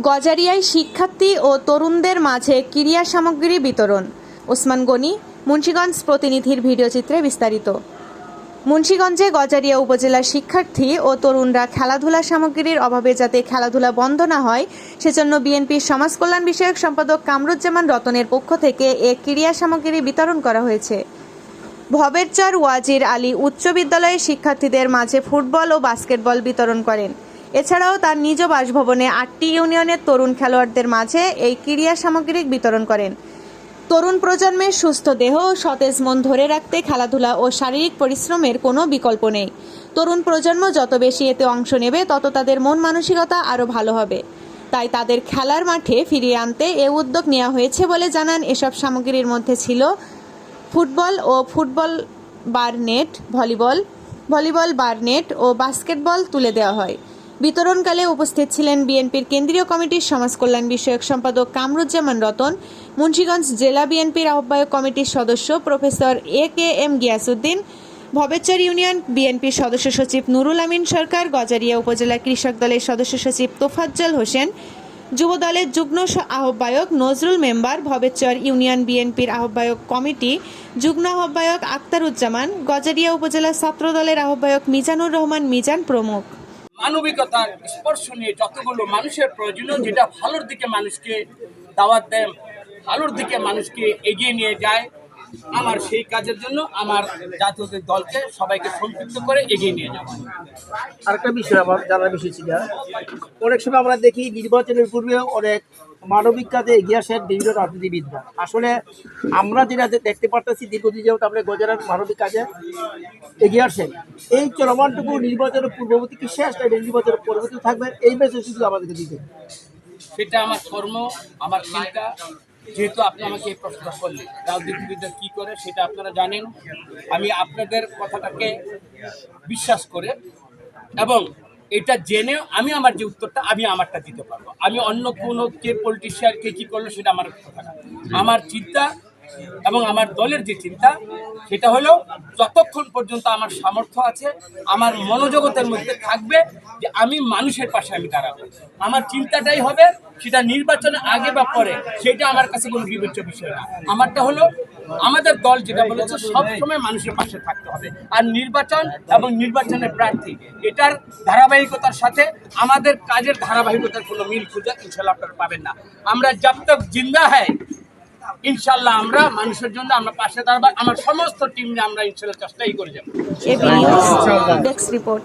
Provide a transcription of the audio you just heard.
গজারিয়ায় শিক্ষার্থী ও তরুণদের মাঝে ক্রিয়া সামগ্রী বিতরণ। ওসমান গনি, মুন্সীগঞ্জ প্রতিনিধির ভিডিওচিত্রে বিস্তারিত। মুন্সীগঞ্জে গজারিয়া উপজেলার শিক্ষার্থী ও তরুণরা খেলাধুলা সামগ্রীর অভাবে যাতে খেলাধুলা বন্ধ না হয়, সেজন্য বিএনপির সমাজ কল্যাণ বিষয়ক সম্পাদক কামরুজ্জামান রতনের পক্ষ থেকে এ ক্রীড়া সামগ্রী বিতরণ করা হয়েছে। ভবেরচর ওয়াজির আলী উচ্চ বিদ্যালয়ের শিক্ষার্থীদের মাঝে ফুটবল ও বাস্কেটবল বিতরণ করেন। এছাড়াও তার নিজ বাসভবনে আটটি ইউনিয়নের তরুণ খেলোয়াড়দের মাঝে এই ক্রীড়া সামগ্রী বিতরণ করেন। তরুণ প্রজন্মের সুস্থ দেহ ও সতেজ মন ধরে রাখতে খেলাধুলা ও শারীরিক পরিশ্রমের কোনো বিকল্প নেই। তরুণ প্রজন্ম যত বেশি এতে অংশ নেবে, তত তাদের মন মানসিকতা আরও ভালো হবে। তাই তাদের খেলার মাঠে ফিরিয়ে আনতে এ উদ্যোগ নেওয়া হয়েছে বলে জানান এসব সামগ্রীর মধ্যে ছিল ফুটবল ও football bar net volleyball volleyball bar net ও বাস্কেটবল তুলে দেওয়া হয়। বিতরণকালে উপস্থিত ছিলেন বিএনপির কেন্দ্রীয় কমিটির সমাজ কল্যাণ বিষয়ক সম্পাদক কামরুজ্জামান রতন, মুন্সীগঞ্জ জেলা বিএনপির আহ্বায়ক কমিটির সদস্য professor A K M Giasuddin, Bhaberchar union বিএনপির সদস্য সচিব নুরুল আমিন সরকার, গজারিয়া উপজেলা কৃষক দলের সদস্য সচিব তোফাজ্জল হোসেন, যুব দলের যুগ্ম আহ্বায়ক নজরুল মেম্বার, ভবেচ্চর ইউনিয়ন বিএনপির আহ্বায়ক কমিটি যুগ্ম আহ্বায়ক আক্তারুজ্জামান, গজারিয়া উপজেলা ছাত্র দলের আহ্বায়ক মিজানুর রহমান মিজান প্রমুখ। মানবিকতার স্পর্শ নিয়ে যতগুলো মানুষের প্রয়োজনীয়, যেটা ভালোর দিকে মানুষকে দাওয়াত দেয়, ভালোর দিকে মানুষকে এগিয়ে নিয়ে যায় আমার সেই কাজের জন্য আমার জাতীয় দলকে সবাইকে সম্পৃক্ত করে এগিয়ে নিয়ে যাওয়া আরেকটা বিষয় আমার জানার বিষয় ছিল। অনেক সময় আমরা দেখি নির্বাচনের পূর্বে অনেক মানবিক কাজে এগিয়ে আসেন বিভিন্ন রাজনীতিবিদরা। আসলে আমরা যেটা দেখতে পারতেছি দীর্ঘদিন যেহেতু আমরা গজরার মানবিক কাজে এগিয়ে আসেন। এই চলমানটুকু নির্বাচনের পূর্ববর্তী কি শেষ? নির্বাচনের পরবর্তী থাকবে? এই মেসেজ শুধু আমাদেরকে দিতে সেটা আমার কর্ম আমার চিন্তা যেহেতু আপনি আমাকে এই প্রশ্নটা করলেন রাজনীতিবিদরা কী করে সেটা আপনারা জানেন। আমি আপনাদের কথাটাকে বিশ্বাস করে এবং এটা জেনে আমি আমার যে উত্তরটা, আমি আমারটা দিতে পারব। আমি অন্য কোনো কে পলিটিশিয়ান কে কী করল সেটা আমার কথা আমার চিন্তা এবং আমার দলের যে চিন্তা, সেটা হলো যতক্ষণ পর্যন্ত আমার সামর্থ্য আছে, আমার মনোজগতের মধ্যে থাকবে যে আমি মানুষের পাশে আমি দাঁড়াবো। আমার চিন্তাটাই হবে সেটা নির্বাচনে আগে বা পরে, সেটা আমার কাছে কোনো বিবেচ্য বিষয় না। আমারটা হলো আমাদের দল যেটা বলেছে, সবসময় মানুষের পাশে থাকতে হবে। আর নির্বাচন এবং নির্বাচনের প্রার্থী, এটার ধারাবাহিকতার সাথে আমাদের কাজের ধারাবাহিকতার কোনো মিল খুঁজে ইনশাল্লাহ আপনারা পাবেন না। আমরা জব জিন্দা হ্যায়। ইনশাল্লাহ আমরা মানুষের জন্য আমরা পাশে দাঁড়াবো, আমার সমস্ত টিম আমরা ইনশাল্লাহ চেষ্টাই করে যাব। রিপোর্ট।